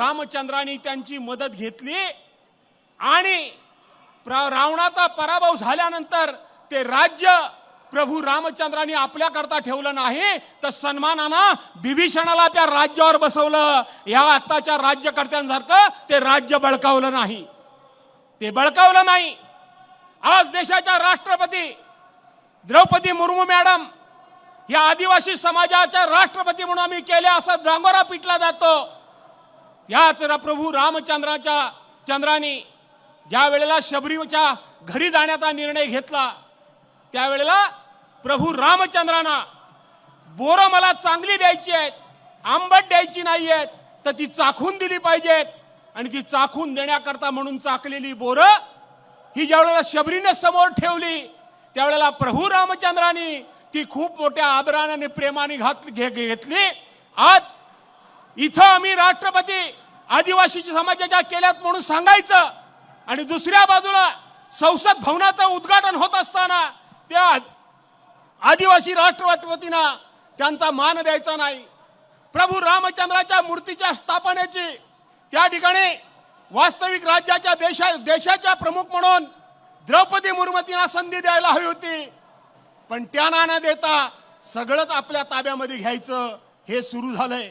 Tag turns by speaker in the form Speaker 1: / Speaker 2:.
Speaker 1: रामचंद्राने त्यांची मदत घेतली आणि प्र- रावणाचा पराभव झाल्यानंतर ते राज्य प्रभू रामचंद्राने आपल्याकरता ठेवलं नाही तर सन्मानानं बिभीषणाला त्या राज्यावर बसवलं. या आत्ताच्या राज्यकर्त्यांसारखं ते राज्य बळकावलं नाही. ते बळकावलं नाही. आज देशाच्या राष्ट्रपती द्रौपदी मुर्मू मॅडम या आदिवासी समाजाच्या राष्ट्रपती म्हणून आम्ही केले असं डांगोरा पिटला जातो. याच प्रभू रामचंद्राच्या चंद्राने ज्या वेळेला शबरीच्या घरी जाण्याचा निर्णय घेतला त्यावेळेला प्रभू रामचंद्रांना बोरं मला चांगली द्यायची आहेत आंबट द्यायची नाही आहेत तर ती चाखून दिली पाहिजेत. आणि ती चाखून देण्याकरता म्हणून चाकलेली बोरं ही ज्यावेळेला शबरीने समोर ठेवली त्यावेळेला प्रभू रामचंद्रांनी ती खूप मोठ्या आदराने आणि प्रेमाने घात घे- घेतली. आज इथं आम्ही राष्ट्रपती आदिवासी समाजाच्या केल्यात म्हणून सांगायचं. आणि दुसऱ्या बाजूला संसद भवनाचं उद्घाटन होत असताना त्या आदिवासी राष्ट्रपतींना त्यांचा मान द्यायचा नाही. प्रभू रामचंद्राच्या मूर्तीच्या स्थापनेची त्या ठिकाणी वास्तविक राज्याच्या देशा देशाच्या प्रमुख म्हणून द्रौपदी मुर्मतींना संधी द्यायला हवी होती. पण त्यांना न देता सगळंच आपल्या ताब्यामध्ये घ्यायचं हे सुरू झालंय.